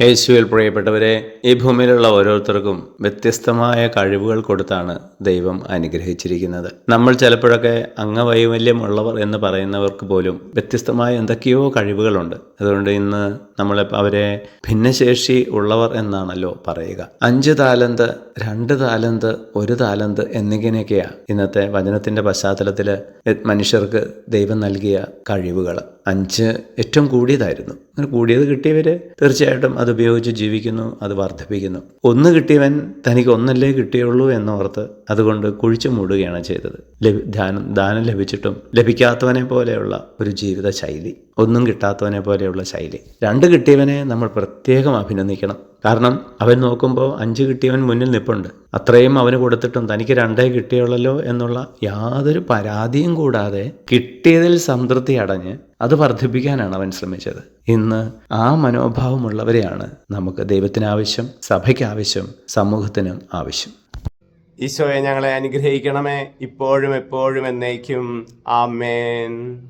യേശുവിൽ പ്രിയപ്പെട്ടവരെ ഈ ഭൂമിയിലുള്ള ഓരോരുത്തർക്കും വ്യത്യസ്തമായ കഴിവുകൾ കൊടുത്താണ് ദൈവം അനുഗ്രഹിച്ചിരിക്കുന്നത്. നമ്മൾ ചിലപ്പോഴൊക്കെ അംഗവൈവല്യമുള്ളവർ എന്ന് പറയുന്നവർക്ക് പോലും വ്യത്യസ്തമായ എന്തൊക്കെയോ കഴിവുകളുണ്ട്. അതുകൊണ്ട് ഇന്ന് നമ്മൾ അവരെ ഭിന്നശേഷി ഉള്ളവർ എന്നാണല്ലോ പറയുക. അഞ്ച് താലന്ത് രണ്ട് താലന്ത് ഒരു താലന്ത് എന്നിങ്ങനെയൊക്കെയാണ് ഇന്നത്തെ വചനത്തിന്റെ പശ്ചാത്തലത്തിൽ മനുഷ്യർക്ക് ദൈവം നൽകിയ കഴിവുകൾ അഞ്ച് ഏറ്റവും കൂടിയതായിരുന്നു. അങ്ങനെ കൂടിയത് കിട്ടിയവർ തീർച്ചയായിട്ടും അത് ഉപയോഗിച്ച് ജീവിക്കുന്നു അത് വർദ്ധിപ്പിക്കുന്നു. ഒന്ന് കിട്ടിയവൻ തനിക്ക് ഒന്നല്ലേ കിട്ടിയുള്ളൂ എന്നോർത്ത് അതുകൊണ്ട് കുഴിച്ചു മൂടുകയാണ് ചെയ്തത്. ദാനം ദാനം ലഭിച്ചിട്ടും ലഭിക്കാത്തവനെ പോലെയുള്ള ഒരു ജീവിത ശൈലി ഒന്നും കിട്ടാത്തവനെ പോലെയുള്ള ശൈലി. രണ്ട് കിട്ടിയവനെ നമ്മൾ പ്രത്യേകം അഭിനന്ദിക്കണം. കാരണം അവൻ നോക്കുമ്പോൾ അഞ്ച് കിട്ടിയവൻ മുന്നിൽ നിൽപ്പുണ്ട് അത്രയും അവന് കൊടുത്തിട്ടും തനിക്ക് രണ്ടേ കിട്ടിയുള്ളല്ലോ എന്നുള്ള യാതൊരു പരാതിയും കൂടാതെ കിട്ടിയതിൽ സംതൃപ്തി അടഞ്ഞ് അത് വർദ്ധിപ്പിക്കാനാണ് അവൻ ശ്രമിച്ചത്. ഇന്ന് ആ മനോഭാവമുള്ളവരെയാണ് നമുക്ക് ദൈവത്തിനാവശ്യം സഭയ്ക്ക് ആവശ്യം സമൂഹത്തിനും ആവശ്യം. ഈശോയെ ഞങ്ങളെ അനുഗ്രഹിക്കണമേ. ഇപ്പോഴും എപ്പോഴും എന്നേക്കും. ആമേൻ.